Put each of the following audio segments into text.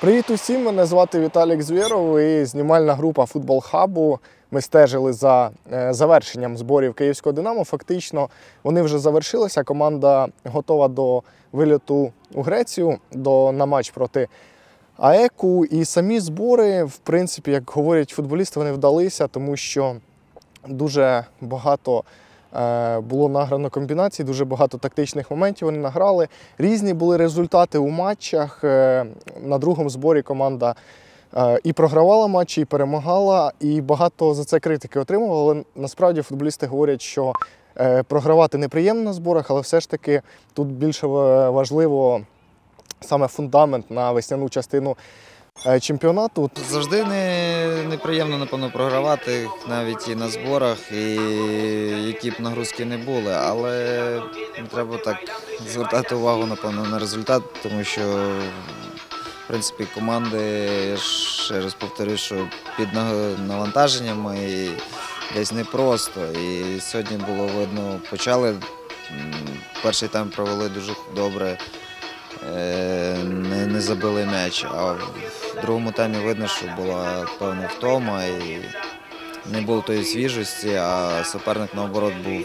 Привіт усім! Мене звати Віталік Звєров і знімальна група Футбол Хабу. Ми стежили за е, завершенням зборів Київського Динамо. Фактично вони вже завершилися. Команда готова до вильоту у Грецію до, на матч проти АЕКу. І самі збори, в принципі, як говорять футболісти, вони вдалися, тому що дуже багато було награно комбінацій, дуже багато тактичних моментів вони награли. Різні були результати у матчах. Е, На другому зборі команда е, і програвала матчі, і перемагала, і багато за це критики отримувала. Але насправді футболісти говорять, що е, програвати неприємно на зборах, але все ж таки тут більше важливо саме фундамент на весняну частину е, чемпіонату. Завжди не, неприємно, напевно, програвати навіть і на зборах, і які б нагрузки не були. Але треба так звертати увагу, напевно, на результат, тому що, в принципі, команди, я ще раз повторюю, що під наг- навантаженням і десь непросто. І сьогодні було видно, почали. Перший тайм провели дуже добре. Е, не, не забили м'яч. А в другому таймі видно, що була певна втома і не було тої свіжості, а суперник наоборот був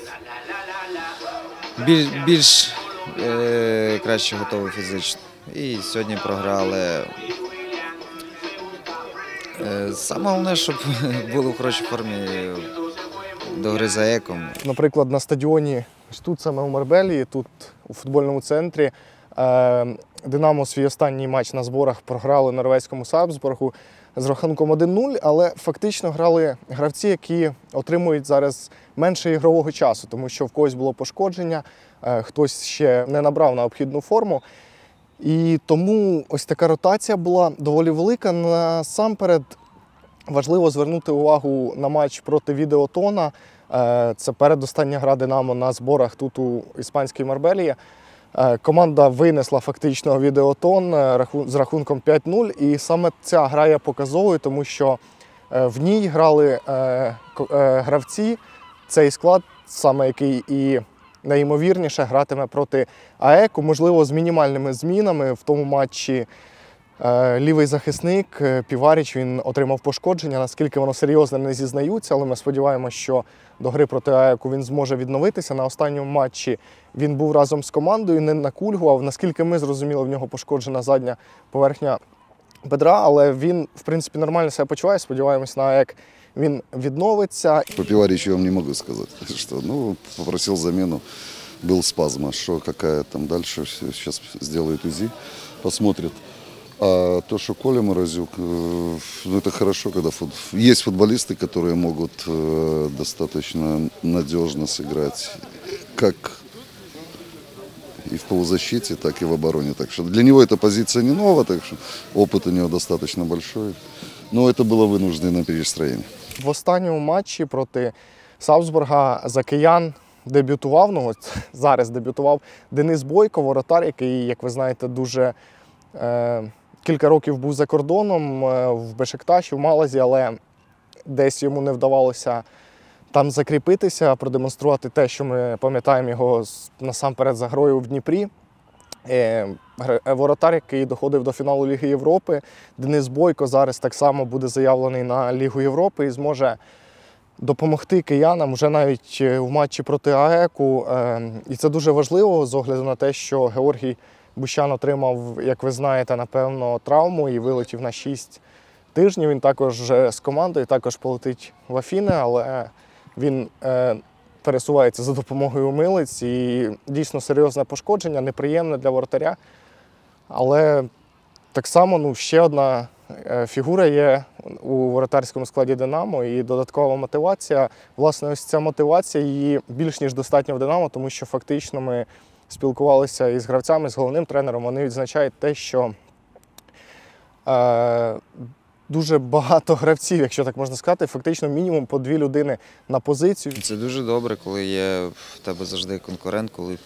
більш, більш е, краще готовий фізично. І сьогодні програли. Е, Саме головне, щоб були в хорошій формі до гри за еком. Наприклад, на стадіоні тут саме у Марбелії, тут у футбольному центрі. Е, Динамо свій останній матч на зборах програли норвезькому Сабсбургу з рахунком 1-0, але фактично грали гравці, які отримують зараз менше ігрового часу, тому що в когось було пошкодження, е, хтось ще не набрав необхідну форму. І тому ось така ротація була доволі велика. Насамперед важливо звернути увагу на матч проти Відеотона. Е, Це передостання гра Динамо на зборах тут у іспанській Марбелії. Е, Команда винесла фактично відеотон е, з рахунком 5-0. І саме ця гра є показовою, тому що е, в ній грали гравці, цей склад, саме який і найімовірніше гратиме проти АЕКу, можливо, з мінімальними змінами в тому матчі. Е, Лівий захисник е, Піваріч він отримав пошкодження. Наскільки воно серйозне, не зізнаються, але ми сподіваємося, що до гри проти АЕКу він зможе відновитися. На останньому матчі він був разом з командою, не накульгував. Наскільки ми зрозуміли, в нього пошкоджена задня поверхня бедра, але він, в принципі, нормально себе почуває. Сподіваємось, на АЕК він відновиться. По Пиваричу я вам не могу сказать, что, ну, попросил замену, был спазм, а что, какая там дальше, сейчас сделает УЗИ, посмотрит. А то, что Коля Морозюк, э, ну, это хорошо, когда фут- есть футболисты, которые могут э, достаточно надежно сыграть, как и в полузащите, так и в обороне. Так что для него эта позиция не нова, так что опыт у него достаточно большой. Но это было вынужденное перестроение. В останньому матчі проти Саусбурга за киян дебютував. Ну от зараз дебютував Денис Бойко, воротар, який, як ви знаєте, дуже е, кілька років був за кордоном е, в Бешикташі, в Малазі, але десь йому не вдавалося там закріпитися, продемонструвати те, що ми пам'ятаємо його насамперед за грою в Дніпрі. Е, е, Воротар, який доходив до фіналу Ліги Європи. Денис Бойко зараз так само буде заявлений на Лігу Європи і зможе допомогти киянам вже навіть в матчі проти АЕКу. І це дуже важливо з огляду на те, що Георгій Бущан отримав, як ви знаєте, напевно, травму і вилетів на 6 тижнів. Він також е, з командою, також полетить в Афіни, але він е, пересувається за допомогою милиць і дійсно серйозне пошкодження, неприємне для воротаря. Але так само ну, ще одна е, фігура є у воротарському складі Динамо і додаткова мотивація. Власне, ось ця мотивація її більш ніж достатньо в Динамо, тому що фактично ми спілкувалися із гравцями, з головним тренером. Вони відзначають те, що е, дуже багато гравців, якщо так можна сказати, фактично мінімум по дві людини на позицію. Це дуже добре, коли є в тебе завжди конкурент, коли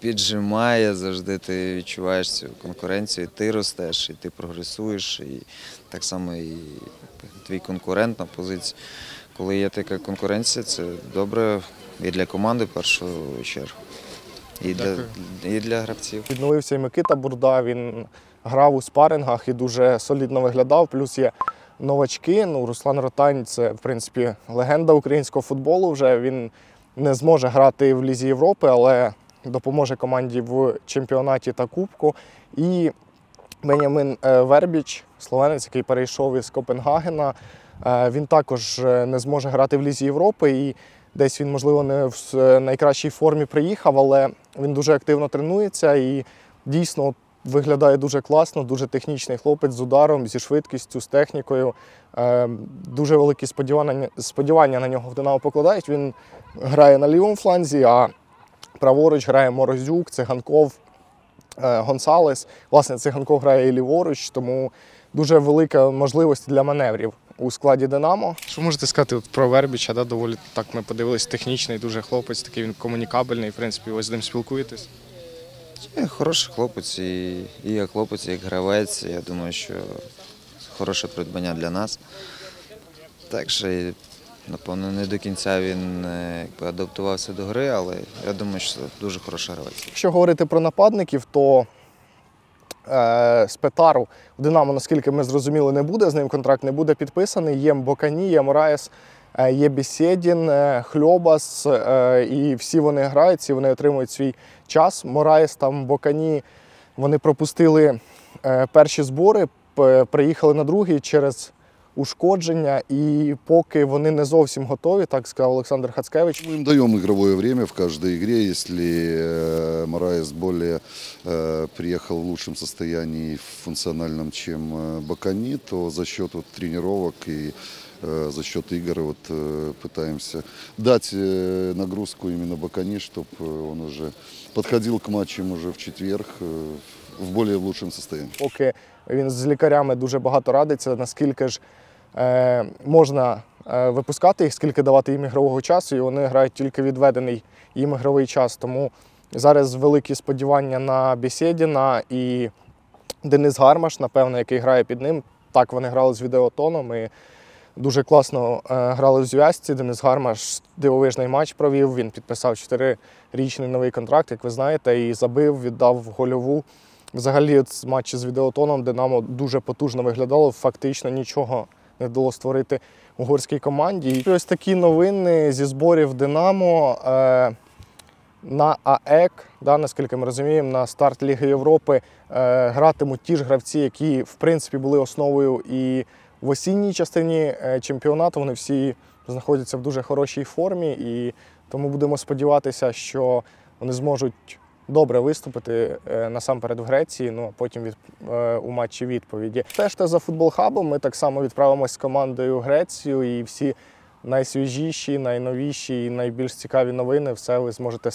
піджимає, завжди ти відчуваєш цю конкуренцію, ти ростеш, і ти прогресуєш, і так само і твій конкурент на позиції. Коли є така конкуренція, це добре і для команди в першу чергу, і для, і для гравців. Відновився і Микита Бурда. Він грав у спарингах і дуже солідно виглядав. Плюс є новачки. Ну, Руслан Ротань це, в принципі, легенда українського футболу. Вже він не зможе грати в Лізі Європи, але допоможе команді в чемпіонаті та Кубку. І Бенямин е, Вербіч, словенець, який перейшов із Копенгагена. Е, Він також е, не зможе грати в Лізі Європи. І десь він, можливо, не в найкращій формі приїхав, але він дуже активно тренується і дійсно виглядає дуже класно, дуже технічний хлопець з ударом, зі швидкістю, з технікою. Е, Дуже великі сподівання, сподівання на нього в Динамо покладають. Він грає на лівому фланзі, а праворуч грає Морозюк, Циганков, е, Гонсалес. Власне, Циганков грає і ліворуч, тому дуже велика можливість для маневрів у складі Динамо. Що можете сказати от про Вербіча? Да? Доволі так ми подивились, технічний, дуже хлопець, такий він комунікабельний, в принципі, ви з ним спілкуєтесь. Є хороший хлопець, і, і як хлопець, і як гравець. Я думаю, що хороше придбання для нас. Так що, напевно, не до кінця він е, якби, адаптувався до гри, але я думаю, що це дуже хороший гравець. Якщо говорити про нападників, то е, Спетару в Динамо, наскільки ми зрозуміли, не буде. З ним контракт не буде підписаний. Є Бокані, є Мораєс, е, є Бісєдін, е, Хльобас, е, і всі вони грають, всі вони отримують свій час. Мораєс там Бокані вони пропустили е, перші збори, приїхали на другий через ушкодження, і поки вони не зовсім готові, так сказав Олександр Хацкевич. Мы им даем игровое время в каждой игре. Если э, Мораес более э, приехал в лучшем состоянии функциональном, чем э, Бакани, то за счет вот, тренировок и э, за счет игр вот, э, пытаемся дать э, нагрузку именно Бакани, чтобы он уже подходил к матчам уже в четверг э, в более лучшем состоянии. поки він з лікарями дуже багато радиться, наскільки ж е, можна е, випускати їх, скільки давати їм ігрового часу, і вони грають тільки відведений їм ігровий час. Тому зараз великі сподівання на Бесєдіна і Денис Гармаш, напевно, який грає під ним. Так вони грали з відеотоном. І Дуже класно е, грали в зв'язці. Денис Гармаш дивовижний матч провів. Він підписав чотирирічний новий контракт, як ви знаєте, і забив, віддав гольову. Взагалі, з матчі з відеотоном Динамо дуже потужно виглядало. Фактично нічого не вдалося створити угорській команді. І ось такі новини зі зборів Динамо. Е, на АЕК, да, наскільки ми розуміємо, на старт Ліги Європи е, гратимуть ті ж гравці, які в принципі були основою і в осінній частині е, чемпіонату. Вони всі знаходяться в дуже хорошій формі, і тому будемо сподіватися, що вони зможуть добре виступити е, насамперед в Греції, ну а потім від, е, у матчі відповіді. Стежте за футбол хабом. Ми так само відправимось з командою Грецію і всі. Найсвіжіші, найновіші і найбільш цікаві новини все ви зможете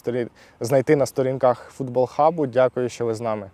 знайти на сторінках футбол хабу. Дякую, що ви з нами.